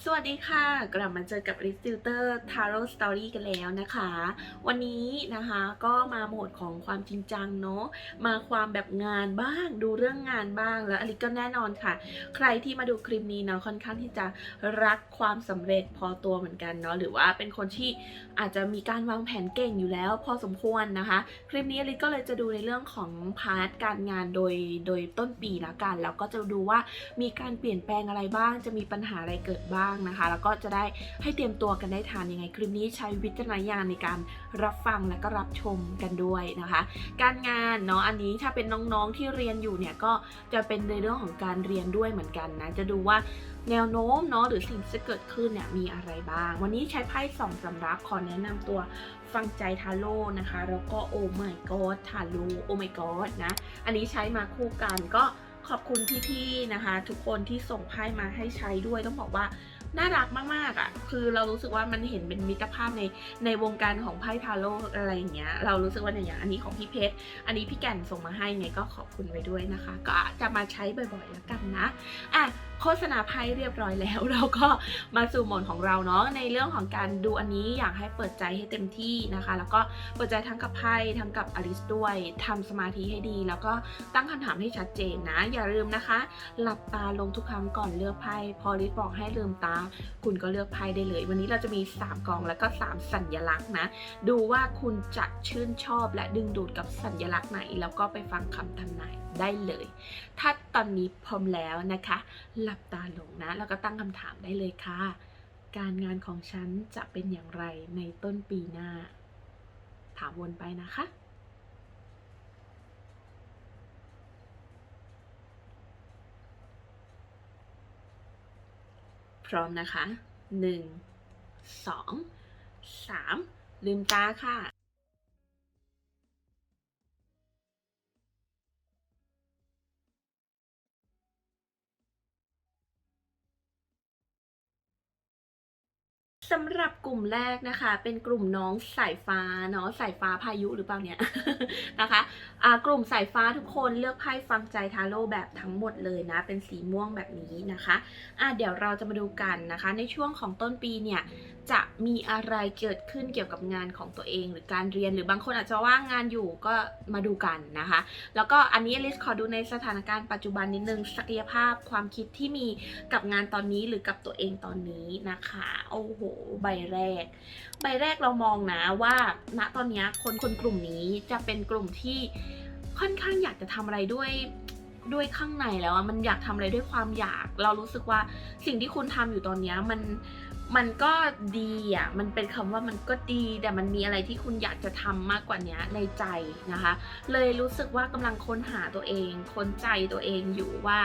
สวัสดีค่ะ กลับมาเจอกับ r i s t i l t e r Tarot Story กันแล้วนะคะ วันนี้นะคะก็มาโหมดของความจริงจังเนาะมาความแบบงานบ้างดูเรื่องงานบ้างแล้วอลิก็แน่นอนค่ะ ใครที่มาดูคลิปนี้เนาะค่อนข้างที่จะรักความสำเร็จพอตัวเหมือนกันเนาะหรือว่าเป็นคนที่อาจจะมีการวางแผนเก่งอยู่แล้วพอสมควรนะคะ คลิปนี้อลิก็เลยจะดูในเรื่องของพาร์ทการงานโดยโดยต้นปีละกัน แล้วก็จะดูว่ามีการเปลี่ยนแปลงอะไรบ้าง จะมีปัญหาอะไรเกิดบ้างนะคะ แล้วก็จะได้ให้เตรียมตัวกันได้ทานยังไงคลิปนี้ใช้วิจารณญาณในการรับฟังและก็รับชมกันด้วยนะคะ การงานเนาะอันนี้ถ้าเป็นน้องๆที่เรียนอยู่เนี่ยก็จะเป็นในเรื่องของการเรียนด้วยเหมือนกันนะจะดูว่าแนวโน้มเนาะหรือสิ่งที่จะเกิดขึ้นเนี่ยมีอะไรบ้าง วันนี้ใช้ไพ่สองสำรับขอแนะนำตัวฟังใจทาโร่นะคะ แล้วก็โอ้ my god ทาโร่โอ้ my god นะ อันนี้ใช้มาคู่กันก็ขอบคุณพี่ๆนะคะ ทุกคนที่ส่งไพ่มาให้ใช้ด้วยต้องบอกว่า น่ารักมากๆอะ่ะ คือเรารู้สึกว่ามันเห็นเป็นมิตรภาพในในวงการของไพ่ทาโร่อะไรอย่างเงี้ย เรารู้สึกว่าอย่างอันนี้ของพี่เพชร อันนี้พี่แก่นส่งมาให้ไงก็ขอบคุณไว้ด้วยนะคะ ก็จะมาใช้บ่อยๆแล้วกันนะ อะ โฆษณาไพ่เรียบร้อยแล้ว เราก็มาสู่โหมดของเราเนาะในเรื่องของการดูอันนี้อยากให้เปิดใจให้เต็มที่นะคะ แล้วก็เปิดใจทั้งกับไพ่ทั้งกับอลิสด้วยทำสมาธิให้ดี แล้วก็ตั้งคำถามให้ชัดเจนนะ อย่าลืมนะคะ หลับตาลงทุกครั้งก่อนเลือกไพ่พอลิสบอกให้ลืมตา คุณก็เลือกไพ่ได้เลย วันนี้เราจะมี 3กองแล้วก็ 3 สัญลักษณ์นะ ดูว่าคุณจะชื่นชอบและดึงดูดกับสัญลักษณ์ไหน แล้วก็ไปฟังคำทำนายได้เลย ถ้าตอนนี้พร้อมแล้วนะคะหลับตาลงนะ แล้วก็ตั้งคำถามได้เลยค่ะ การงานของฉันจะเป็นอย่างไรในต้นปีหน้า ถามวนไปนะคะ พร้อมนะคะหนึ่งสองสามลืมตาค่ะ สำหรับกลุ่มแรกนะคะ เป็นกลุ่มน้องสายฟ้าเนาะสายฟ้าพายุหรือเปล่าเนี่ยนะคะอ่ากลุ่มสายฟ้าทุกคนเลือกไพ่ฟังใจทาโร่แบบทั้งหมดเลยนะ เป็นสีม่วงแบบนี้นะคะะเดี๋ยวเราจะมาดูกันนะคะ ในช่วงของต้นปีเนี่ยจะมีอะไรเกิดขึ้นเกี่ยวกับงานของตัวเองหรือการเรียนหรือบางคนอาจจะว่างงานอยู่ก็มาดูกันนะคะ แล้วก็อันนี้ลิสขอดูในสถานการณ์ปัจจุบันนิดนึงศักยภาพความคิดที่มีกับงานตอนนี้หรือกับตัวเองตอนนี้นะคะโอ้โหใบแรก ใบแรกเรามองนะว่าณตอนนี้คนคนกลุ่มนี้จะเป็นกลุ่มที่ค่อนข้างอยากจะทำอะไรด้วยด้วยข้างในแล้วมันอยากทำอะไรด้วยความอยาก เรารู้สึกว่าสิ่งที่คุณทำอยู่ตอนนี้มัน มันก็ดีอะ มันเป็นคำว่ามันก็ดี แต่มันมีอะไรที่คุณอยากจะทำมากกว่านี้ในใจนะคะ เลยรู้สึกว่ากำลังค้นหาตัวเอง ค้นใจตัวเองอยู่ว่า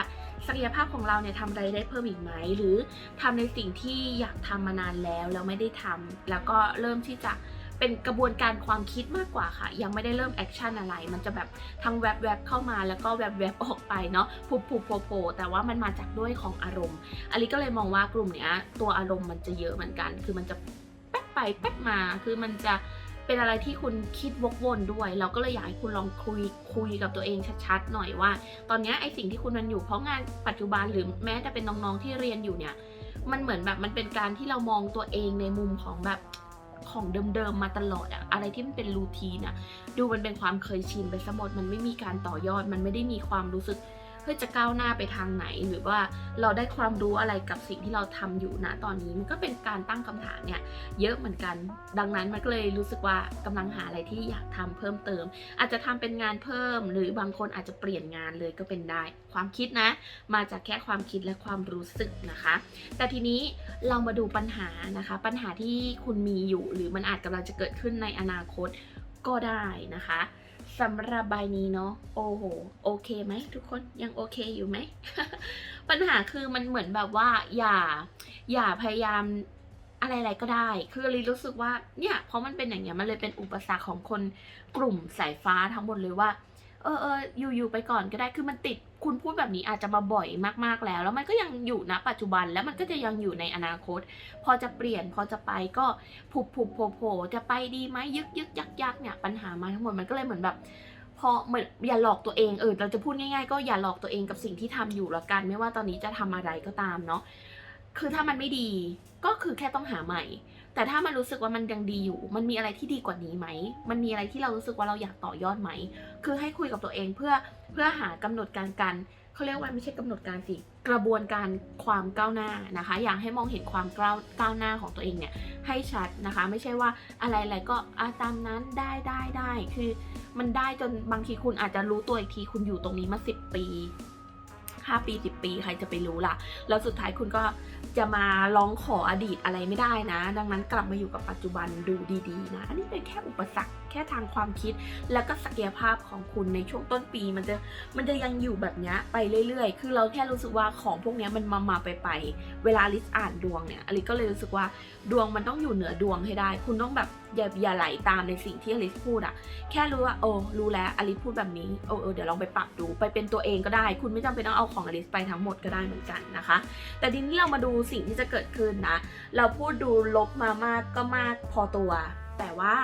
ศักยภาพของเราเนี่ยทำอะไรได้เพิ่มอีกไหม หรือทำในสิ่งที่อยากทำมานานแล้วแล้วไม่ได้ทำแล้วก็เริ่มที่จะ เป็นกระบวนการความคิดมากกว่าค่ะ ยังไม่ได้เริ่มแอคชั่นอะไร มันจะแบบทั้งแวบแวบๆเข้ามาแล้วก็แวบแวบๆออกไปเนาะผูบผูบโผล่โผแต่ว่ามันมาจากด้วยของอารมณ์อลิก็เลยมองว่ากลุ่มเนี้ยตัวอารมณ์มันจะเยอะเหมือนกัน คือมันจะแป๊บไปแป๊บมาคือมันจะเป็นอะไรที่คุณคิดวกวนด้วย เราก็เลยอยากให้คุณลองคุยคุยกับตัวเองชัดๆ หน่อยว่า ตอนนี้ไอสิ่งที่คุณมันอยู่เพราะงานปัจจุบันหรือแม้แต่เป็นน้องๆที่เรียนอยู่เนี่ย มันเหมือนแบบมันเป็นการที่เรามองตัวเองในมุมของแบบ ของเดิมๆมาตลอดอะอะไรที่มันเป็นรูทีนอะดูมันเป็นความเคยชินไปซะหมดมันไม่มีการต่อยอด มันไม่ได้มีความรู้สึก พื่อจะก้าวหน้าไปทางไหน หรือว่าเราได้ความรู้อะไรกับสิ่งที่เราทำอยู่นะตอนนี้มันก็เป็นการตั้งคำถามเนี่ยเยอะเหมือนกัน ดังนั้นมันก็เลยรู้สึกว่ากำลังหาอะไรที่อยากทำเพิ่มเติม อาจจะทำเป็นงานเพิ่ม หรือบางคนอาจจะเปลี่ยนงานเลยก็เป็นได้ ความคิดนะ มาจากแค่ความคิดและความรู้สึกนะคะ แต่ทีนี้เรามาดูปัญหานะคะ ปัญหาที่คุณมีอยู่ หรือมันอาจกำลังจะเกิดขึ้นในอนาคตก็ได้นะคะ สำหรับใบนี้เนาะโอ้โหโอเคไหมทุกคนยังโอเคอยู่ไหม ปัญหาคือมันเหมือนแบบว่าอย่า อย่าพยายามอะไรๆก็ได้ คือลีรู้สึกว่าเนี่ยเพราะมันเป็นอย่างเงี้ยมันเลยเป็นอุปสรรคของคนกลุ่มสายฟ้าทั้งหมดเลยว่า เออเอออยู่อยู่ไปก่อนก็ได้คือมันติดคุณพูดแบบนี้อาจจะมาบ่อยมากๆแล้ว แล้วมันก็ยังอยู่ณปัจจุบันแล้วมันก็จะยังอยู่ในอนาคต พอจะเปลี่ยนพอจะไปก็ผุบผุบโผล่โผล่จะไปดีไหมยึกยึกยักยักเนี่ยปัญหามาทั้งหมดมันก็เลยเหมือนแบบพอเหมือนอย่าหลอกตัวเองเออเราจะพูดง่ายๆ ก็อย่าหลอกตัวเองกับสิ่งที่ทำอยู่ละกัน ไม่ว่าตอนนี้จะทำอะไรก็ตามเนาะคือถ้ามันไม่ดีก็คือแค่ต้องหาใหม่ แต่ถ้ามันรู้สึกว่ามันยังดีอยู่ มันมีอะไรที่ดีกว่านี้ไหม มันมีอะไรที่เรารู้สึกว่าเราอยากต่อยอดไหม คือให้คุยกับตัวเองเพื่อเพื่อหากำหนดการกันเขาเรียกว่าไม่ใช่กำหนดการสิ กระบวนการความก้าวหน้านะคะ อยากให้มองเห็นความก้าวก้าวหน้าของตัวเองเนี่ยให้ชัดนะคะ ไม่ใช่ว่าอะไรๆก็อาตามนั้นได้ได้ได้ คือมันได้จนบางทีคุณอาจจะรู้ตัวอีกทีคุณอยู่ตรงนี้มาสิบปี ห้าปีสิบปีใครจะไปรู้ล่ะ แล้วสุดท้ายคุณก็จะมาร้องขออดีตอะไรไม่ได้นะ ดังนั้นกลับมาอยู่กับปัจจุบันดูดีๆนะ อันนี้เป็นแค่อุปสรรคแค่ทางความคิด แล้วก็ศักยภาพของคุณในช่วงต้นปี มันจะมันจะยังอยู่แบบนี้ไปเรื่อยๆ คือเราแค่รู้สึกว่าของพวกนี้มันมามาไปไปๆเวลาลิสอ่านดวงเนี่ยอลิสก็เลยรู้สึกว่าดวงมันต้องอยู่เหนือดวงให้ได้ คุณต้องแบบอย่าอย่าไหลตามในสิ่งที่อลิสพูดอะแค่รู้ว่าโอ้รู้แล้วอลิสพูดแบบนี้โอ้เออเดี๋ยวลองไปปรับดูไปเป็นตัวเองก็ได้ คุณไม่จำเป็นต้องเอาของอลิสไปทั้งหมดก็ได้เหมือนกันนะคะ แต่ทีนี้เรามาดูสิ่งที่จะเกิดขึ้นนะ เราพูดดูลบมามากก็มากพอตัว แต่ว่า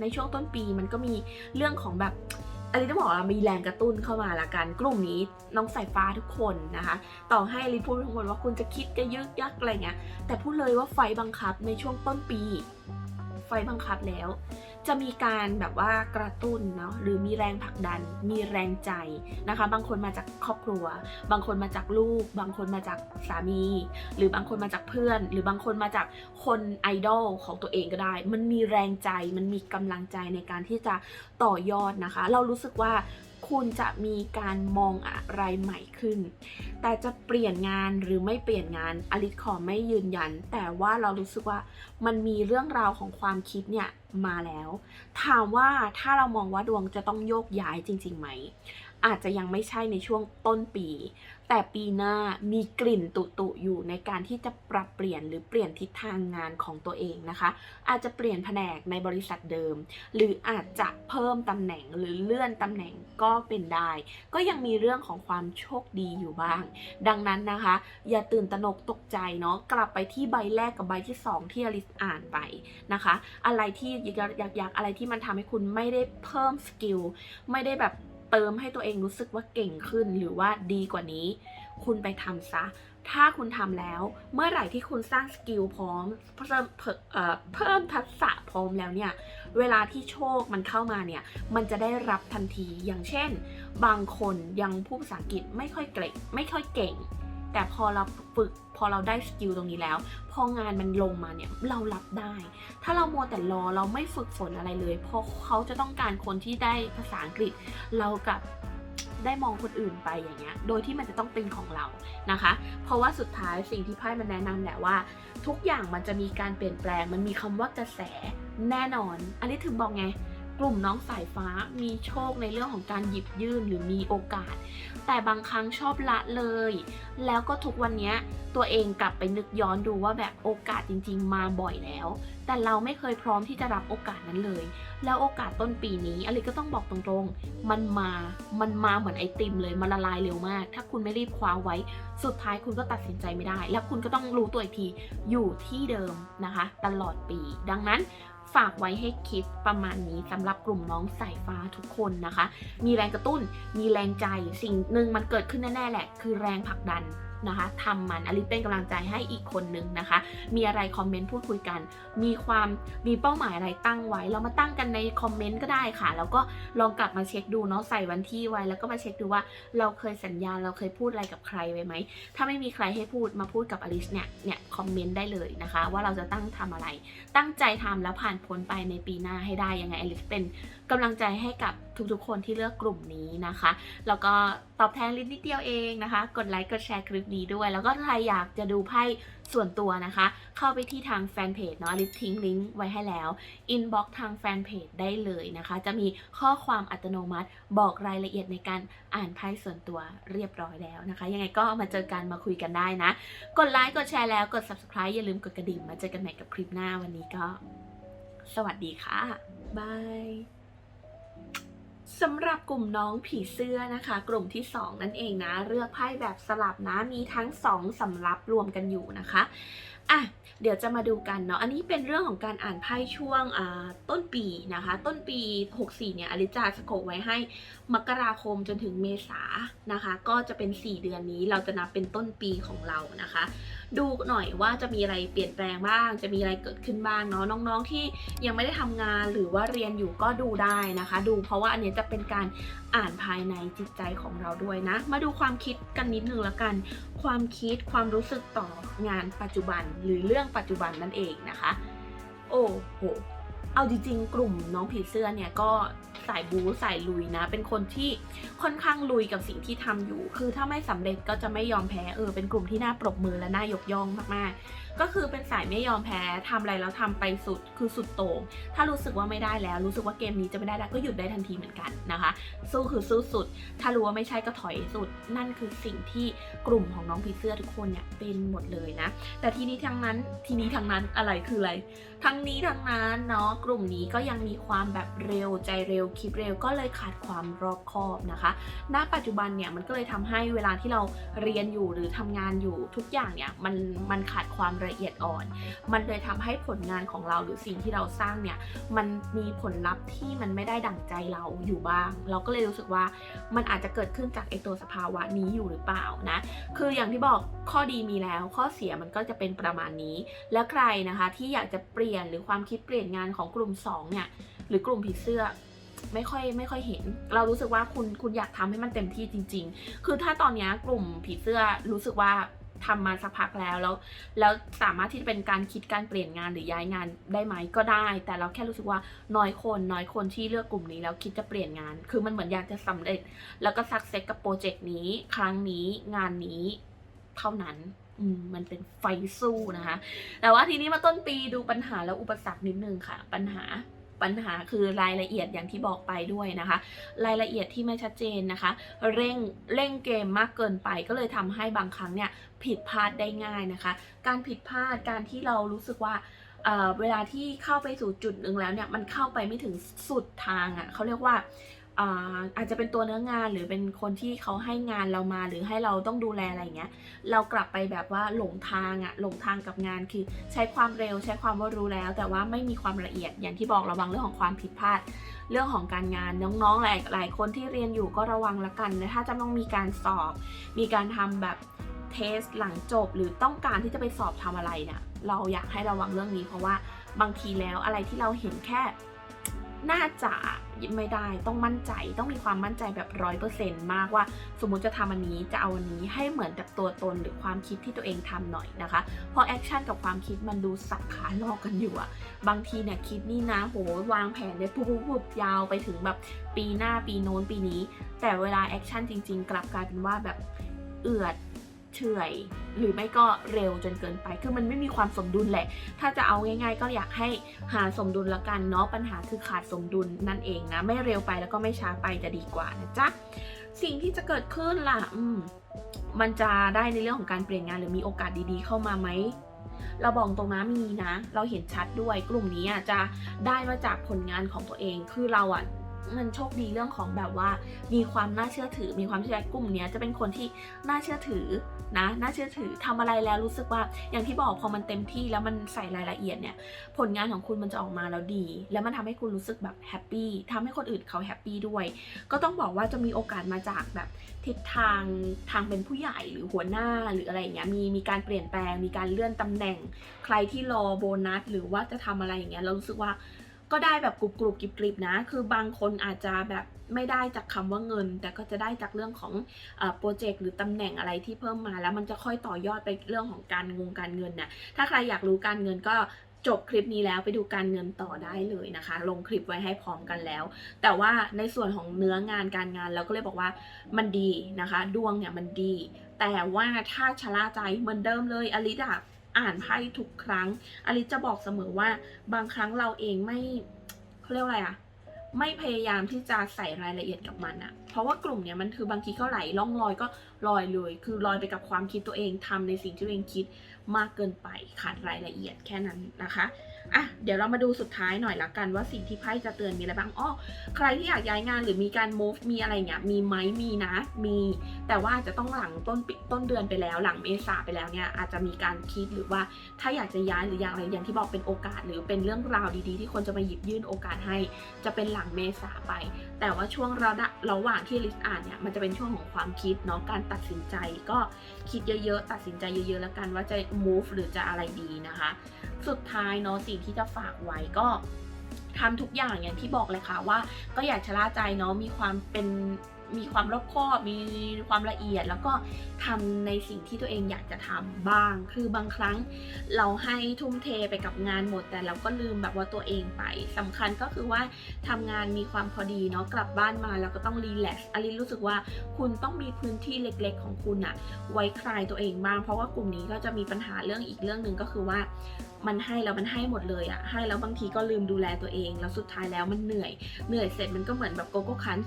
ในช่วงต้นปีมันก็มีเรื่องของแบบอะไรต้องบอกว่ามีแรงกระตุ้นเข้ามาละกันกลุ่มนี้น้องสายฟ้าทุกคนนะคะ ต่อให้รีพูดทั้งหมดว่าคุณจะคิดจะยึกยักอะไรเงี้ยแต่พูดเลยว่าไฟบังคับในช่วงต้นปี ไฟบังคับแล้ว จะมีการแบบว่ากระตุ้นเนาะหรือมีแรงผลักดัน มีแรงใจนะคะ บางคนมาจากครอบครัว บางคนมาจากลูก บางคนมาจากสามี หรือบางคนมาจากเพื่อน หรือบางคนมาจากคนไอดอลของตัวเองก็ได้ มันมีแรงใจมันมีกำลังใจในการที่จะต่อยอดนะคะ เรารู้สึกว่า คุณจะมีการมองอะไรใหม่ขึ้น แต่จะเปลี่ยนงานหรือไม่เปลี่ยนงานอลิศขอไม่ยืนยัน แต่ว่าเรารู้สึกว่ามันมีเรื่องราวของความคิดเนี่ยมาแล้ว ถามว่าถ้าเรามองว่าดวงจะต้องโยกย้ายจริงๆไหม อาจจะยังไม่ใช่ในช่วงต้นปี แต่ปีหน้ามีกลิ่นตุๆอยู่ในการที่จะปรับเปลี่ยนหรือเปลี่ยนทิศทางงานของตัวเองนะคะ อาจจะเปลี่ยนแผนกในบริษัทเดิม หรืออาจจะเพิ่มตำแหน่งหรือเลื่อนตำแหน่งก็เป็นได้ ก็ยังมีเรื่องของความโชคดีอยู่บ้าง ดังนั้นนะคะ อย่าตื่นตระหนกตกใจเนาะกลับไปที่ใบแรกกับใบที่ 2 ที่อลิสอ่านไปนะคะ อะไรที่อยากอะไรที่มันทำให้คุณไม่ได้เพิ่มสกิลไม่ได้แบบ เติมให้ตัวเองรู้สึกว่าเก่งขึ้นหรือว่าดีกว่านี้ คุณไปทำซะ ถ้าคุณทำแล้ว เมื่อไหร่ที่คุณสร้างสกิลพร้อมเพิ่มเพิ่มเอ่อเพิ่มทักษะพร้อมแล้วเนี่ย เวลาที่โชคมันเข้ามาเนี่ย มันจะได้รับทันทีอย่างเช่น บางคนยังพูดภาษาอังกฤษไม่ค่อยเก่งไม่ค่อยเก่ง แต่พอเราฝึกพอเราได้สกิลตรงนี้แล้ว พองานมันลงมาเนี่ยเรารับได้ ถ้าเรามัวแต่รอเราไม่ฝึกฝนอะไรเลยเพราะเขาจะต้องการคนที่ได้ภาษาอังกฤษ เรากับได้มองคนอื่นไปอย่างเงี้ย โดยที่มันจะต้องเป็นของเรานะคะ เพราะว่าสุดท้ายสิ่งที่ไพ่มันแนะนำแหละว่า ทุกอย่างมันจะมีการเปลี่ยนแปลง มันมีคำว่ากระแสแน่นอน อันนี้ถึงบอกไง กลุ่มน้องสายฟ้ามีโชคในเรื่องของการหยิบยื่นหรือมีโอกาส แต่บางครั้งชอบละเลย แล้วก็ทุกวันนี้ตัวเองกลับไปนึกย้อนดูว่าแบบโอกาสจริง ๆ มาบ่อยแล้ว แต่เราไม่เคยพร้อมที่จะรับโอกาสนั้นเลย แล้วโอกาสต้นปีนี้อลิก็ต้องบอกตรงๆ มันมา มันมาเหมือนไอติมเลยมันละลายเร็วมาก ถ้าคุณไม่รีบคว้าไว้ สุดท้ายคุณก็ตัดสินใจไม่ได้ แล้วคุณก็ต้องรู้ตัวอีกทีอยู่ที่เดิมนะคะ ตลอดปี ดังนั้น ฝากไว้ให้คิดประมาณนี้สำหรับกลุ่มน้องสายฟ้าทุกคนนะคะ มีแรงกระตุ้น มีแรงใจ สิ่งหนึ่งมันเกิดขึ้นแน่ๆแหละ คือแรงผลักดัน นะคะทำมันอลิเป็นกำลังใจให้อีกคนนึงนะคะ มีอะไรคอมเมนต์พูดคุยกัน มีความมีเป้าหมายอะไรตั้งไว้ เรามาตั้งกันในคอมเมนต์ก็ได้ค่ะ แล้วก็ลองกลับมาเช็คดูเนาะใส่วันที่ไว้ แล้วก็มาเช็คดูว่าเราเคยสัญญาเราเคยพูดอะไรกับใครไว้ไหม ถ้าไม่มีใครให้พูดมาพูดกับอลิสเนี่ยเนี่ยคอมเมนต์ได้เลยนะคะ ว่าเราจะตั้งทำอะไร ตั้งใจทำแล้วผ่านพ้นไปในปีหน้าให้ได้ยังไงอลิสเป็นกำลังใจให้กับ ทุกๆ คนที่เลือกกลุ่มนี้นะคะ แล้วก็ตอบแทนลิสนิดเดียวเองนะคะ กดไลค์กดแชร์คลิปนี้ด้วย แล้วก็ใครอยากจะดูไพ่ส่วนตัวนะคะ เข้าไปที่ทางแฟนเพจเนาะลิสทิ้งลิงก์ไว้ให้แล้วอินบ็อกทางแฟนเพจได้เลยนะคะ จะมีข้อความอัตโนมัติบอกรายละเอียดในการอ่านไพ่ส่วนตัวเรียบร้อยแล้วนะคะ ยังไงก็มาเจอกันมาคุยกันได้นะ กดไลค์กดแชร์แล้วกด subscribe อย่าลืมกดกระดิ่งมาเจอกันใหม่กับคลิปหน้าวันนี้ก็ สวัสดีค่ะบาย สำหรับกลุ่มน้องผีเสื้อนะคะ กลุ่มที่ 2 นั่นเองนะ เลือกไพ่แบบสลับนะ มีทั้ง 2สำรับรวมกันอยู่นะคะอะเดี๋ยวจะมาดูกันเนาะ อันนี้เป็นเรื่องของการอ่านไพ่ช่วงต้นปีนะคะ ต้นปี 64 เนี่ยอลิจาสโกไว้ให้มกราคมจนถึงเมษานะคะ ก็จะเป็น 4 เดือนนี้เราจะนับเป็นต้นปีของเรานะคะ ดูหน่อยว่าจะมีอะไรเปลี่ยนแปลงบ้าง จะมีอะไรเกิดขึ้นบ้างเนาะน้องๆ ที่ยังไม่ได้ทำงานหรือว่าเรียนอยู่ก็ดูได้นะคะ ดูเพราะว่าอันนี้จะเป็นการอ่านภายในจิตใจของเราด้วยนะ มาดูความคิดกันนิดนึงละกัน ความคิดความรู้สึกต่องานปัจจุบันหรือเรื่องปัจจุบันนั่นเองนะคะ โอ้โห เอาจริงๆ กลุ่มน้องผีเสื้อเนี่ยก็สายบู๊สายลุยนะ เป็นคนที่ค่อนข้างลุยกับสิ่งที่ทำอยู่ คือถ้าไม่สำเร็จก็จะไม่ยอมแพ้ เออ เป็นกลุ่มที่น่าปรบมือและน่ายกย่องมากๆ ก็คือเป็นสายไม่ยอมแพ้ทำอะไรแล้วทำไปสุดคือสุดโต่งถ้ารู้สึกว่าไม่ได้แล้ว รู้สึกว่าเกมนี้จะไม่ได้แล้วก็หยุดได้ทันทีเหมือนกันนะคะ สู้คือสู้สุด ถ้ารู้ว่าไม่ใช่ก็ถอยสุด นั่นคือสิ่งที่กลุ่มของน้องผีเสื้อทุกคนเนี่ยเป็นหมดเลยนะ แต่ทีนี้ทั้งนั้นทีนี้ทั้งนั้นอะไรคืออะไร ทั้งนี้ทั้งนั้นเนาะกลุ่มนี้ก็ยังมีความแบบเร็วใจเร็วคิดเร็วก็เลยขาดความรอบคอบนะคะ ณ ปัจจุบันเนี่ยมันก็เลยทำให้เวลาที่เราเรียนอยู่หรือทำงานอยู่ทุกอย่างเนี่ยมันมันขาดความละเอียดอ่อน มันเลยทำให้ผลงานของเราหรือสิ่งที่เราสร้างเนี่ย มันมีผลลัพธ์ที่มันไม่ได้ดั่งใจเราอยู่บ้าง เราก็เลยรู้สึกว่ามันอาจจะเกิดขึ้นจากไอตัวสภาวะนี้อยู่หรือเปล่านะ คืออย่างที่บอกข้อดีมีแล้ว ข้อเสียมันก็จะเป็นประมาณนี้ แล้วใครนะคะที่อยากจะเปลี่ยนหรือความคิดเปลี่ยนงานของกลุ่ม 2 เนี่ย หรือกลุ่มผีเสื้อไม่ค่อยไม่ค่อยเห็น เรารู้สึกว่าคุณคุณอยากทำให้มันเต็มที่จริง ๆ คือถ้าตอนนี้กลุ่มผีเสื้อรู้สึกว่า ทำมาสักพักแล้วแล้ว แล้วสามารถที่จะเป็นการคิดการเปลี่ยนงานหรือย้ายงานได้ไหมก็ได้ แต่เราแค่รู้สึกว่าน้อยคนน้อยคนที่เลือกกลุ่มนี้แล้วคิดจะเปลี่ยนงาน คือมันเหมือนอยากจะสำเร็จ แล้วก็สักเซสกับโปรเจกต์นี้ ครั้งนี้งานนี้เท่านั้นมมันเป็นไฟสู้นะคะ แต่ว่าทีนี้มาต้นปีดูปัญหาแล้วอุปสรรคนิดนึงค่ะ ปัญหา ปัญหาคือรายละเอียดอย่างที่บอกไปด้วยนะคะ รายละเอียดที่ไม่ชัดเจนนะคะ เร่งเร่งเกมมากเกินไปก็เลยทำให้บางครั้งเนี่ยผิดพลาดได้ง่ายนะคะ การผิดพลาดการที่เรารู้สึกว่าเเวลาที่เข้าไปสู่จุดหนึ่งแล้วเนี่ยมันเข้าไปไม่ถึงสุดทางอะ่ะเขาเรียกว่า อาอาจจะเป็นตัวเนื้องานหรือเป็นคนที่เขาให้งานเรามาหรือให้เราต้องดูแลอะไรเงี้ย เรากลับไปแบบว่าหลงทางอะหลงทางกับงานคือใช้ความเร็วใช้ความว่ารู้แล้ว แต่ว่าไม่มีความละเอียดอย่างที่บอกระวังเรื่องของความผิดพลาด เรื่องของการงานน้องๆหลายหลายคนที่เรียนอยู่ก็ระวังละกันนะถ้าจะต้องมีการสอบ มีการทำแบบเทสหลังจบ หรือต้องการที่จะไปสอบทำอะไรเนี่ยเราอยากให้ระวังเรื่องนี้เพราะว่าบางทีแล้วอะไรที่เราเห็นแค่ น่าจะไม่ได้ต้องมั่นใจต้องมีความมั่นใจแบบร้อยเปอร์เซ็นต์มากว่า สมมุติจะทำอันนี้จะเอาอันนี้ให้เหมือนกับตัวตนหรือความคิดที่ตัวเองทำหน่อยนะคะเพราะแอคชั่นกับความคิดมันดูสับขาหลอกกันอยู่อะบางทีเนี่ยคิดนี่นะโหวางแผนได้ปุ๊บปุ๊บปุ๊บยาวไปถึงแบบปีหน้าปีโน้นปีนี้ แต่เวลาแอคชั่นจริง ๆ กลับกลายเป็นว่าแบบเอือด เฉอยหรือไม่ก็เร็วจนเกินไป คือมันไม่มีความสมดุลแหละ ถ้าจะเอาง่าย ๆ ก็อยากให้หาสมดุลละกันเนาะปัญหาคือขาดสมดุลนั่นเองนะ ไม่เร็วไปแล้วก็ไม่ช้าไปจะดีกว่านะจ๊ะสิ่งที่จะเกิดขึ้นล่ะ อืม มันจะได้ในเรื่องของการเปลี่ยนงานหรือมีโอกาสดีๆ เข้ามาไหมเราบอกตรงนะมีนะ เราเห็นชัดด้วยกลุ่มนี้จะได้มาจากผลงานของตัวเอง คือเราอะ มันโชคดีเรื่องของแบบว่า มีความน่าเชื่อถือ มีความเชื่อกลุ่มเนี้ยจะเป็นคนที่น่าเชื่อถือนะน่าเชื่อถือทำอะไรแล้วรู้สึกว่าอย่างที่บอกพอมันเต็มที่แล้วมันใส่รายละเอียดเนี่ยผลงานของคุณมันจะออกมาแล้วดี แล้วมันทำให้คุณรู้สึกแบบแฮปปี้ทำให้คนอื่นเขาแฮปปี้ด้วย ก็ต้องบอกว่าจะมีโอกาสมาจากแบบทิศทางทางเป็นผู้ใหญ่หรือหัวหน้าหรืออะไรอย่างเงี้ยมีมีการเปลี่ยนแปลง มีการเลื่อนตำแหน่ง ใครที่รอโบนัสหรือว่าจะทำอะไรอย่างเงี้ยเรารู้สึกว่า ก็ได้แบบกรุบกรุบกริบกริบนะ คือบางคนอาจจะแบบไม่ได้จากคำว่าเงิน แต่ก็จะได้จากเรื่องของโปรเจกต์หรือตำแหน่งอะไรที่เพิ่มมาแล้วมันจะค่อยต่อยอดไปเรื่องของการงงการเงินน่ะถ้าใครอยากรู้การเงินก็จบคลิปนี้แล้วไปดูการเงินต่อได้เลยนะคะ ลงคลิปไว้ให้พร้อมกันแล้ว แต่ว่าในส่วนของเนื้องานการงานเราก็เลยบอกว่ามันดีนะคะ ดวงเนี่ยมันดี แต่ว่าถ้าชะล่าใจเหมือนเดิมเลยอลิดอะ อ่านไพ่ทุกครั้ง อลิซจะบอกเสมอว่าบางครั้งเราเองไม่เขาเรียกอะไรอะไม่พยายามที่จะใส่รายละเอียดกับมันอะเพราะว่ากลุ่มเนี้ยมันคือบางทีก็ไหลล่องลอยก็ลอยเลย คือลอยไปกับความคิดตัวเองทำในสิ่งที่ตัวเองคิดมากเกินไปขาดรายละเอียดแค่นั้นนะคะ อะเดี๋ยวเรามาดูสุดท้ายหน่อยละกันว่าสิ่งที่ไพ่จะเตือนมีอะไรบ้างอ้อใครที่อยากย้ายงานหรือมีการ move มีอะไรเงี้ยมีไหมมีนะ มีแต่ว่าจะต้องหลังต้นปีต้นเดือนไปแล้ว หลังเมษาไปแล้วเนี่ยอาจจะมีการคิดหรือว่าถ้าอยากจะย้ายหรืออย่างอะไรอย่างที่บอกเป็นโอกาส หรือเป็นเรื่องราวดีๆ ที่คนจะมาหยิบยื่นโอกาสให้ จะเป็นหลังเมษาไป แต่ว่าช่วงระดับระหว่างที่ลิสอ่านเนี่ยมันจะเป็นช่วงของความคิดเนาะการตัดสินใจก็คิดเยอะๆ ตัดสินใจเยอะๆแล้วกันว่าจะ move หรือจะอะไรดีนะคะ สุดท้ายเนาะสิงที่จะฝากไว้ก็ทำทุกอย่างอย่างที่บอกเลยค่ะว่า ก็อย่าชะล่าใจเนาะมีความเป็น มีความรอบคอบมีความละเอียด แล้วก็ทำในสิ่งที่ตัวเองอยากจะทำบ้าง คือบางครั้งเราให้ทุ่มเทไปกับงานหมด แต่เราก็ลืมแบบว่าตัวเองไปสำคัญก็คือว่าทำงานมีความพอดีเนาะกลับบ้านมาแล้วก็ต้องรีแลกซ์อลินรู้สึกว่าคุณต้องมีพื้นที่เล็ก ๆ ของคุณอะไว้คลายตัวเองบ้าง เพราะว่ากลุ่มนี้ก็จะมีปัญหาเรื่องอีกเรื่องหนึ่งก็คือว่ามันให้แล้วมันให้หมดเลยอะให้แล้วบางทีก็ลืมดูแลตัวเอง แล้วสุดท้ายแล้วมันเหนื่อย เหนื่อยเสร็จมันก็เหมือนแบบโกโก้คัน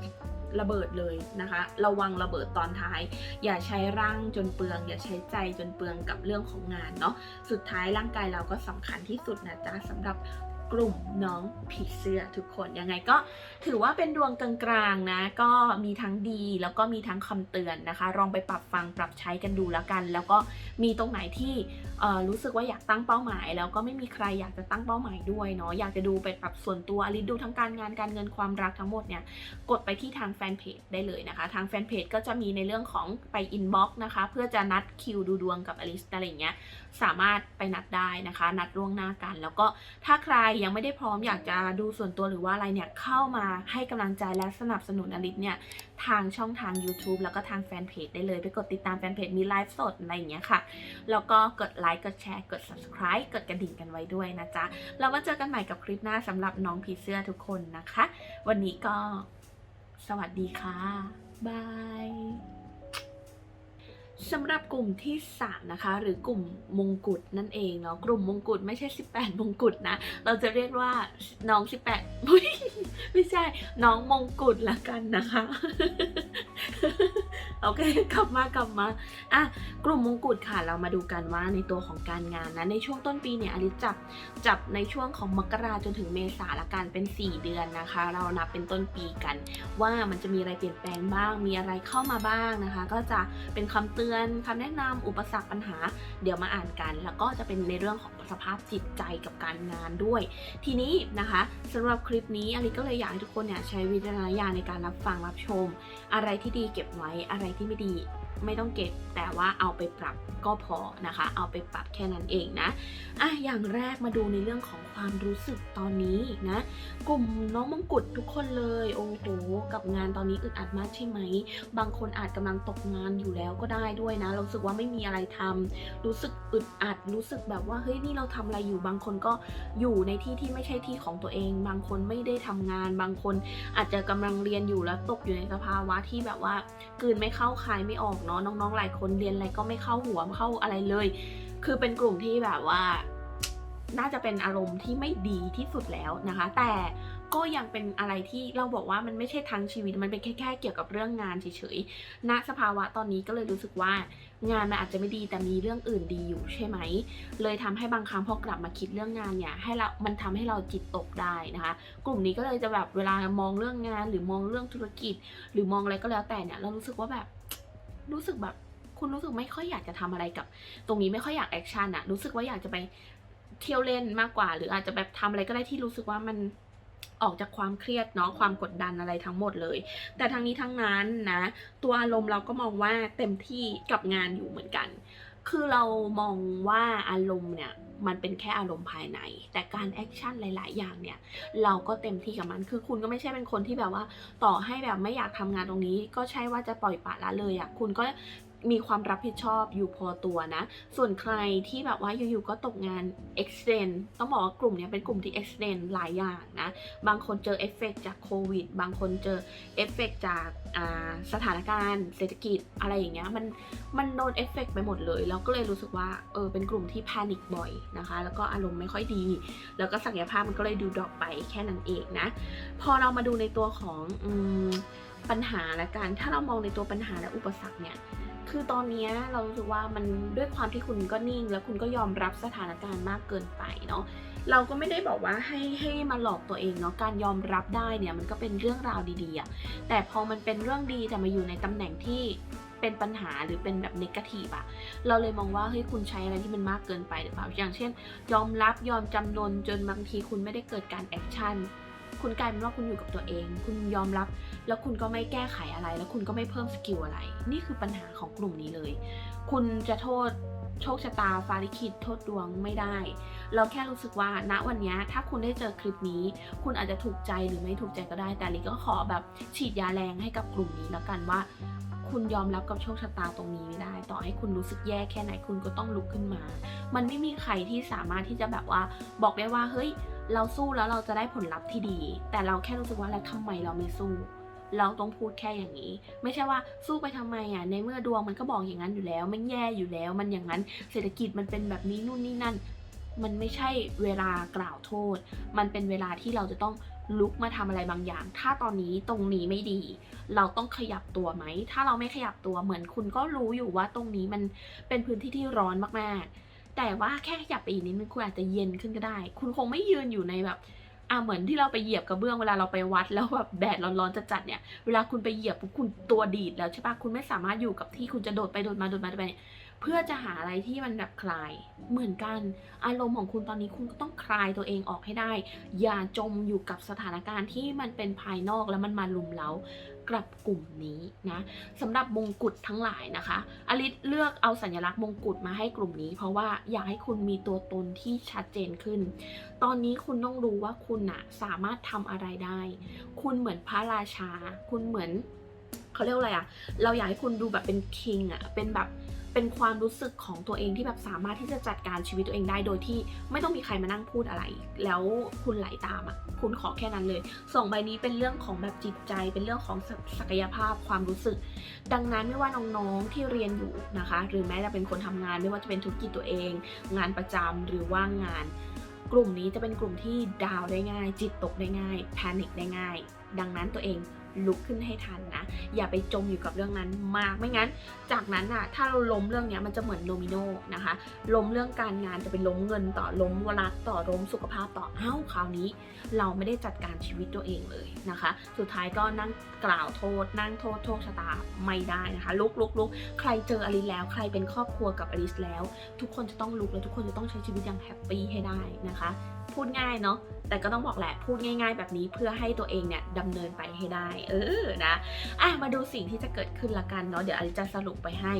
ระเบิดเลยนะคะ ระวังระเบิดตอนท้าย อย่าใช้ร่างจนเปลือง อย่าใช้ใจจนเปลืองกับเรื่องของงานเนาะสุดท้ายร่างกายเราก็สำคัญที่สุดนะจ๊ะสำหรับกลุ่มน้องผีเสื้อทุกคนยังไงก็ถือว่าเป็นดวงกลางๆนะ ก็มีทั้งดีแล้วก็มีทั้งคำเตือนนะคะลองไปปรับฟังปรับใช้กันดูแล้วกัน แล้วก็ มีตรงไหนที่รู้สึกว่าอยากตั้งเป้าหมาย แล้วก็ไม่มีใครอยากจะตั้งเป้าหมายด้วยเนาะอยากจะดูไปปรับส่วนตัวอลิสดูทั้งการงานการเงินความรักทั้งหมดเนี่ยกดไปที่ทางแฟนเพจได้เลยนะคะ ทางแฟนเพจก็จะมีในเรื่องของไปอินบ็อกซ์นะคะ เพื่อจะนัดคิวดูดวงกับอลิสอะไรเงี้ยสามารถไปนัดได้นะคะ นัดล่วงหน้ากัน แล้วก็ถ้าใครยังไม่ได้พร้อมอยากจะดูส่วนตัวหรือว่าอะไรเนี่ยเข้ามาให้กำลังใจและสนับสนุนอลิสเนี่ย ทางช่องทาง YouTube แล้วก็ทางแฟนเพจได้เลย ไปกดติดตามแฟนเพจมีไลฟ์สดอะไรอย่างเงี้ยค่ะ แล้วก็กดไลค์กดแชร์กด subscribe กดกระดิ่งกันไว้ด้วยนะจ๊ะแล้วมาเจอกันใหม่กับคลิปหน้าสำหรับน้องผีเสื้อทุกคนนะคะ วันนี้ก็สวัสดีค่ะบายสำหรับกลุ่มที่ 3 นะคะ หรือกลุ่มมงกุฎนั่นเองเนาะกลุ่มมงกุฎไม่ใช่ 18 มงกุฎนะ เราจะเรียกว่าน้อง 18อุ๊ย ไม่ใช่น้องมงกุฎละกันนะคะ โอเค กลับมากลับมาอะกลุ่มมงกุฎค่ะเรามาดูกันว่าในตัวของการงานนะในช่วงต้นปีเนี่ยอลิจับจับในช่วงของมกราจนถึงเมษาละกันเป็น 4 เดือนนะคะ เรานับเป็นต้นปีกัน ว่ามันจะมีอะไรเปลี่ยนแปลงบ้าง มีอะไรเข้ามาบ้างนะคะ ก็จะเป็นคำเตือนคำแนะนำอุปสรรคปัญหา เดี๋ยวมาอ่านกัน แล้วก็จะเป็นในเรื่องของสภาพจิตใจกับการงานด้วย ทีนี้นะคะสำหรับคลิปนี้อลิก็เลยอยากให้ทุกคนเนี่ยใช้วิจารณญาณในการรับฟังรับชม อะไรที่ดีเก็บไว้อะไรที่ไม่ดี ไม่ต้องเก็บแต่ว่าเอาไปปรับก็พอนะคะ เอาไปปรับแค่นั้นเองนะอะอย่างแรกมาดูในเรื่องของความรู้สึกตอนนี้นะ กลุ่มน้องมงกุฎทุกคนเลย โอ้โห กับงานตอนนี้อึดอัดมากใช่ไหม บางคนอาจกำลังตกงานอยู่แล้วก็ได้ด้วยนะ รู้สึกว่าไม่มีอะไรทำรู้สึกอึดอัด รู้สึกแบบว่าเฮ้ยนี่เราทำอะไรอยู่ บางคนก็อยู่ในที่ที่ไม่ใช่ที่ของตัวเอง บางคนไม่ได้ทำงาน บางคนอาจจะกำลังเรียนอยู่แล้วตกอยู่ในสภาวะที่แบบว่ากืนไม่เข้าคายไม่ออกเนาะน้องๆหลายคนเรียนอะไรก็ไม่เข้าหัวไม่เข้าอะไรเลย คือเป็นกลุ่มที่แบบว่า น่าจะเป็นอารมณ์ที่ไม่ดีที่สุดแล้วนะคะ แต่ก็ยังเป็นอะไรที่เราบอกว่ามันไม่ใช่ทั้งชีวิตมันเป็นแค่แค่เกี่ยวกับเรื่องงานเฉยๆณสภาวะตอนนี้ก็เลยรู้สึกว่างานมันอาจจะไม่ดีแต่มีเรื่องอื่นดีอยู่ใช่ไหม เลยทำให้บางครั้งพอกลับมาคิดเรื่องงานเนี่ยให้เรา มันทำให้เราจิตตกได้นะคะ กลุ่มนี้ก็เลยจะแบบเวลามองเรื่องงาน หรือมองเรื่องธุรกิจ หรือมองอะไรก็แล้วแต่เนี่ยเรารู้สึกว่าแบบ รู้สึกแบบคุณรู้สึกไม่ค่อยอยากจะทำอะไรกับ ตรงนี้ไม่ค่อยอยากแอคชั่นอะรู้สึกว่าอยากจะไปเที่ยวเล่นมากกว่า หรืออาจจะแบบทำอะไรก็ได้ที่รู้สึกว่ามันออกจากความเครียดเนาะความกดดันอะไรทั้งหมดเลย แต่ทั้งนี้ทั้งนั้นนะ ตัวอารมณ์เราก็มองว่าเต็มที่กับงานอยู่เหมือนกัน คือเรามองว่าอารมณ์เนี่ยมันเป็นแค่อารมณ์ภายใน แต่การแอคชั่นหลาย ๆ อย่างเนี่ย เราก็เต็มที่กับมัน คือคุณก็ไม่ใช่เป็นคนที่แบบว่า ต่อให้แบบไม่อยากทำงานตรงนี้ ก็ใช่ว่าจะปล่อยปละละเลยอะ่ะ คุณก็ มีความรับผิดชอบอยู่พอตัวนะ ส่วนใครที่แบบว่าอยู่ๆก็ตกงาน extend ต้องบอกว่ากลุ่มนี้เป็นกลุ่มที่ extend หลายอย่างนะ บางคนเจอเอฟเฟกจากโควิด บางคนเจอเอฟเฟกจากสถานการณ์ เศรษฐกิจอะไรอย่างเงี้ย มันมันโดนเอฟเฟกไปหมดเลย แล้วก็เลยรู้สึกว่าเออเป็นกลุ่มที่แพนิคบ่อยนะคะ แล้วก็อารมณ์ไม่ค่อยดี แล้วก็ศักยภาพมันก็เลยดูดรอปไปแค่นั้นเองนะ พอเรามาดูในตัวของอปัญหาละกันถ้าเรามองในตัวปัญหาและอุปสรรคเนี่ย คือตอนนี้เรารู้สึกว่ามันด้วยความที่คุณก็นิ่ง แล้วคุณก็ยอมรับสถานการณ์มากเกินไปเนาะเราก็ไม่ได้บอกว่าให้ให้มาหลอกตัวเองเนาะการยอมรับได้เนี่ยมันก็เป็นเรื่องราวดีๆอะแต่พอมันเป็นเรื่องดีแต่มาอยู่ในตำแหน่งที่เป็นปัญหาหรือเป็นแบบนกาทีฟอะเราเลยมองว่าเฮ้ยคุณใช้อะไรที่มันมากเกินไปหรือเปล่าอย่างเช่น ยอมรับยอมจำนนจนบางทีคุณไม่ได้เกิดการแอคชั่น คุณกลายเป็นว่าคุณอยู่กับตัวเอง คุณยอมรับ แล้วคุณก็ไม่แก้ไขอะไร แล้วคุณก็ไม่เพิ่มสกิลอะไร นี่คือปัญหาของกลุ่มนี้เลย คุณจะโทษโชคชะตาฟ้าลิขิตโทษดวงไม่ได้ เราแค่รู้สึกว่าณวันนี้ถ้าคุณได้เจอคลิปนี้ คุณอาจจะถูกใจหรือไม่ถูกใจก็ได้ แต่ลิก็ขอแบบฉีดยาแรงให้กับกลุ่มนี้แล้วกันว่า คุณยอมรับกับโชคชะตาตรงนี้ไม่ได้ ต่อให้คุณรู้สึกแย่แค่ไหนคุณก็ต้องลุกขึ้นมา มันไม่มีใครที่สามารถที่จะแบบว่าบอกได้ว่าเฮ้ย เราสู้แล้วเราจะได้ผลลัพธ์ที่ดี แต่เราแค่รู้สึกว่าแล้วทำไมเราไม่สู้ เราต้องพูดแค่อย่างนี้ ไม่ใช่ว่าสู้ไปทำไมอะในเมื่อดวงมันก็บอกอย่างนั้นอยู่แล้ว มันแย่อยู่แล้ว มันอย่างนั้นเศรษฐกิจมันเป็นแบบนี้นู่นนี่นั่น มันไม่ใช่เวลากล่าวโทษ มันเป็นเวลาที่เราจะต้องลุกมาทำอะไรบางอย่าง ถ้าตอนนี้ตรงนี้ไม่ดี เราต้องขยับตัวไหม ถ้าเราไม่ขยับตัวเหมือนคุณก็รู้อยู่ว่าตรงนี้มันเป็นพื้นที่ที่ร้อนมากๆ แต่ว่าแค่ขยับไปอีกนิดนึงคุณอาจจะเย็นขึ้นก็ได้ คุณคงไม่ยืนอยู่ในแบบอ่าเหมือนที่เราไปเหยียบกระเบื้องเวลาเราไปวัดแล้วแบบแดดร้อนๆจัดๆเนี่ยเวลาคุณไปเหยียบปุ๊บคุณตัวดีดแล้วใช่ปะคุณไม่สามารถอยู่กับที่คุณจะโดดไปโดดมาโดดมาโดดไปเนี่ยเพื่อจะหาอะไรที่มันแบบคลาย เหมือนกัน อารมณ์ของคุณตอนนี้คุณก็ต้องคลายตัวเองออกให้ได้ อย่าจมอยู่กับสถานการณ์ที่มันเป็นภายนอกแล้วมันมาลุมเล้า กับกลุ่มนี้นะสำหรับมงกุฎทั้งหลายนะคะอลิสเลือกเอาสัญลักษณ์มงกุฎมาให้กลุ่มนี้ เพราะว่าอยากให้คุณมีตัวตนที่ชัดเจนขึ้น ตอนนี้คุณต้องรู้ว่าคุณอะสามารถทำอะไรได้ คุณเหมือนพระราชา คุณเหมือนเขาเรียกอะไรอะเราอยากให้คุณดูแบบเป็นคิงอะเป็นแบบ เป็นความรู้สึกของตัวเองที่แบบสามารถที่จะจัดการชีวิตตัวเองได้โดยที่ไม่ต้องมีใครมานั่งพูดอะไร แล้วคุณไหลตามอะคุณขอแค่นั้นเลยสองใบนี้เป็นเรื่องของแบบจิตใจ เป็นเรื่องของศักยภาพความรู้สึก ดังนั้นไม่ว่าน้องๆที่เรียนอยู่นะคะ หรือแม้จะเป็นคนทำงาน ไม่ว่าจะเป็นธุรกิจตัวเอง งานประจำหรือว่างงาน กลุ่มนี้จะเป็นกลุ่มที่ดาวได้ง่าย จิตตกได้ง่ายแพนิคได้ง่าย ดังนั้นตัวเอง ลุกขึ้นให้ทันนะ อย่าไปจมอยู่กับเรื่องนั้นมาก ไม่งั้น จากนั้นอะถ้าเราล้มเรื่องนี้มันจะเหมือนโดมิโนนะคะ ล้มเรื่องการงานจะเป็นล้มเงินต่อล้มวรักต่อล้มสุขภาพต่อเอ้าคราวนี้ เราไม่ได้จัดการชีวิตตัวเองเลยนะคะ สุดท้ายก็นั่งกล่าวโทษ นั่งโทษโทษชะตาไม่ได้นะคะ ลุกลุกลุกใครเจออลิสแล้ว ใครเป็นครอบครัวกับอลิสแล้ว ทุกคนจะต้องลุกและทุกคนจะต้องใช้ชีวิตอย่างแฮปปี้ให้ได้นะคะ พูดง่ายเนาะ แต่ก็ต้องบอกแหละพูดง่าย ๆ แบบนี้เพื่อให้ตัวเองเนี่ยดำเนินไปให้ได้ เออนะอะมาดูสิ่งที่จะเกิดขึ้นละกันเนาะเดี๋ยวอลิจะสรุปไปให้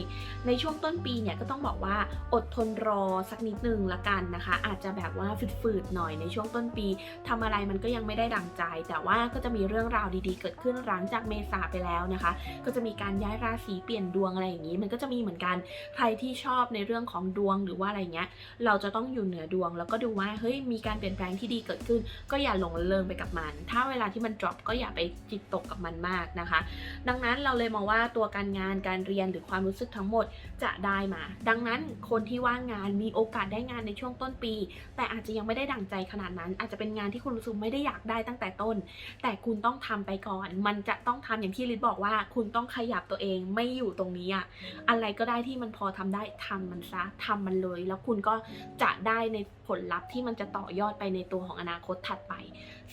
ในช่วงต้นปีเนี่ยก็ต้องบอกว่าอดทนรอสักนิดนึงละกันนะคะ อาจจะแบบว่าฝืดๆหน่อยในช่วงต้นปีทำอะไรมันก็ยังไม่ได้ดังใจ แต่ว่าก็จะมีเรื่องราวดีๆ เกิดขึ้นหลังจากเมษาไปแล้วนะคะ ก็จะมีการย้ายราศีเปลี่ยนดวงอะไรอย่างนี้ มันก็จะมีเหมือนกันใครที่ชอบในเรื่องของดวงหรือว่าอะไรเงี้ยเราจะต้องอยู่เหนือดวง แล้วก็ดูว่าเฮ้ยมีการเปลี่ยนแปลงที่ดีเกิดขึ้นก็อย่าหลงเริงไปกับมัน ถ้าเวลาที่มัน drop ก็อย่าไปจิตตกกับมันมากนะคะ ดังนั้นเราเลยมองว่าตัวการงานการเรียนหรือความรู้สึกทั้งหมดจะได้มา ดังนั้นคนที่ว่างงานมีโอกาสได้งานในช่วงต้นปี แต่อาจจะยังไม่ได้ดั่งใจขนาดนั้น อาจจะเป็นงานที่คุณรู้สึกไม่ได้อยากได้ตั้งแต่ต้น แต่คุณต้องทำไปก่อน มันจะต้องทำอย่างที่ลิศบอกว่า คุณต้องขยับตัวเองไม่อยู่ตรงนี้อะอะไรก็ได้ที่มันพอทำได้ทำมันซะทำมันเลย แล้วคุณก็จะได้ในผลลัพธ์ที่มันจะต่อยอดไปในตัวของอนาคตถัดไป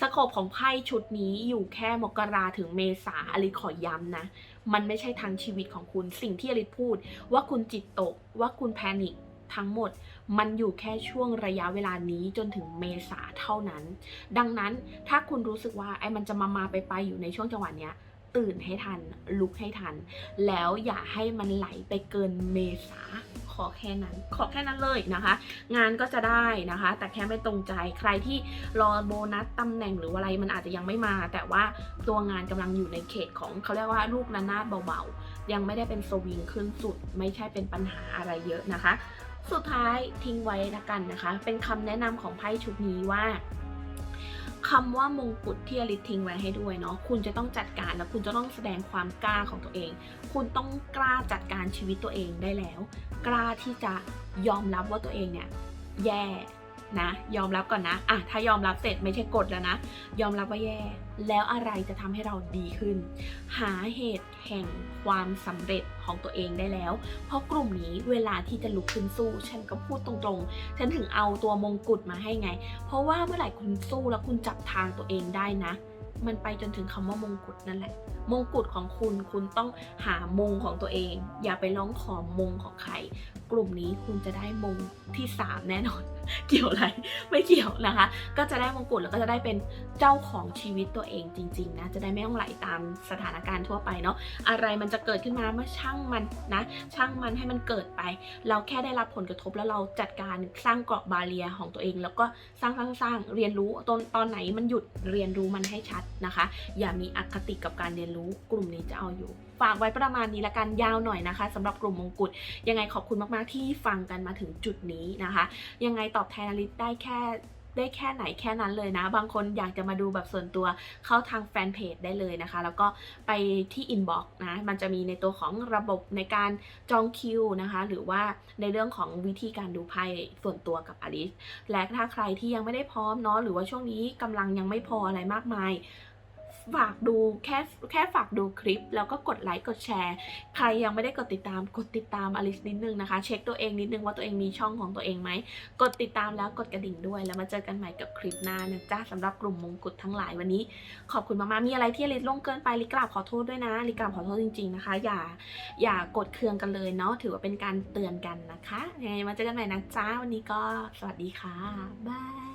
สโคปของไพ่ชุดนี้อยู่แค่มกราถึงเมษาอลิขอย้ำนะ มันไม่ใช่ทางชีวิตของคุณสิ่งที่อลิพูด ว่าคุณจิตตก ว่าคุณแพนิคทั้งหมดมันอยู่แค่ช่วงระยะเวลานี้จนถึงเมษาเท่านั้น ดังนั้นถ้าคุณรู้สึกว่าไอ้มันจะมามาไปไปอยู่ในช่วงจังหวะเนี้ย ตื่นให้ทัน ลุกให้ทัน แล้วอย่าให้มันไหลไปเกินเมษาขอแค่นั้น ขอแค่นั้นเลยนะคะ งานก็จะได้นะคะ แต่แค่ไม่ตรงใจใครที่รอโบนัสตำแหน่งหรืออะไรมันอาจจะยังไม่มา แต่ว่าตัวงานกำลังอยู่ในเขตของเขาเรียกว่าลูกระนาดเบาๆ ยังไม่ได้เป็นสวิงขึ้นสุด ไม่ใช่เป็นปัญหาอะไรเยอะนะคะ สุดท้ายทิ้งไว้ละกันนะคะ เป็นคำแนะนำของไพ่ชุดนี้ว่า คำว่ามงกุฎที่อลิสทิ้งไว้ให้ด้วยเนาะคุณจะต้องจัดการแล้วคุณจะต้องแสดงความกล้าของตัวเอง คุณต้องกล้าจัดการชีวิตตัวเองได้แล้ว กล้าที่จะยอมรับว่าตัวเองเนี่ยแย่นะ ยอมรับก่อนนะอะถ้ายอมรับเสร็จไม่ใช่กดแล้วนะ ยอมรับว่าแย่ แล้วอะไรจะทำให้เราดีขึ้น หาเหตุแห่งความสำเร็จของตัวเองได้แล้ว เพราะกลุ่มนี้เวลาที่จะลุกขึ้นสู้ ฉันก็พูดตรงๆ ฉันถึงเอาตัวมงกุฎมาให้ไง เพราะว่าเมื่อไหร่คุณสู้แล้วคุณจับทางตัวเองได้นะ มันไปจนถึงคำว่ามงกุฎนั่นแหละ มงกุฎของคุณคุณต้องหามงของตัวเอง อย่าไปร้องขอมงของใคร กลุ่มนี้คุณจะได้มงที่ 3 แน่นอน เกี่ยวอะไร ไม่เกี่ยวนะคะ ก็จะได้มงกุฎแล้วก็จะได้เป็นเจ้าของชีวิตตัวเองจริงๆนะ จะได้ไม่ต้องไหลตามสถานการณ์ทั่วไปเนาะ อะไรมันจะเกิดขึ้นมาเมื่อช่างมันนะ ช่างมันให้มันเกิดไป เราแค่ได้รับผลกระทบแล้วเราจัดการสร้างเกราะบาเรียของตัวเอง แล้วก็สร้างสร้างสร้างเรียนรู้ตอนตอนไหนมันหยุดเรียนรู้มันให้ชัดนะคะ อย่ามีอคติกับการเรียนรู้กลุ่มนี้จะเอาอยู่ ฝากไว้ประมาณนี้ละกันยาวหน่อยนะคะสำหรับกลุ่มมงกุฎยังไงขอบคุณมากๆที่ฟังกันมาถึงจุดนี้นะคะ ยังไงตอบแทนอลิสได้แค่ได้แค่ไหนแค่นั้นเลยนะ บางคนอยากจะมาดูแบบส่วนตัวเข้าทางแฟนเพจได้เลยนะคะ แล้วก็ไปที่อินบ็อกซ์นะ มันจะมีในตัวของระบบในการจองคิวนะคะ หรือว่าในเรื่องของวิธีการดูไพ่ส่วนตัวกับอลิสและถ้าใครที่ยังไม่ได้พร้อมเนาะหรือว่าช่วงนี้กำลังยังไม่พออะไรมากมาย ฝากดูแค่แค่ฝากดูคลิป แล้วก็กดไลค์กดแชร์ ใครยังไม่ได้กดติดตามกดติดตามอลิสนิดนึงนะคะ เช็คตัวเองนิดนึงว่าตัวเองมีช่องของตัวเองไหมกดติดตามแล้วกดกระดิ่งด้วย แล้วมาเจอกันใหม่กับคลิปหน้านะจ๊ะสำหรับกลุ่มมงกุฎทั้งหลายวันนี้ ขอบคุณมากๆมีอะไรที่อลิสล่วงเกินไปลิกราบขอโทษด้วยนะลิกราบขอโทษจริงๆนะคะ อย่าอย่ากดเคืองกันเลยเนาะถือว่าเป็นการเตือนกันนะคะยังไงมาเจอกันใหม่นะจ๊ะวันนี้ก็สวัสดีค่ะบาย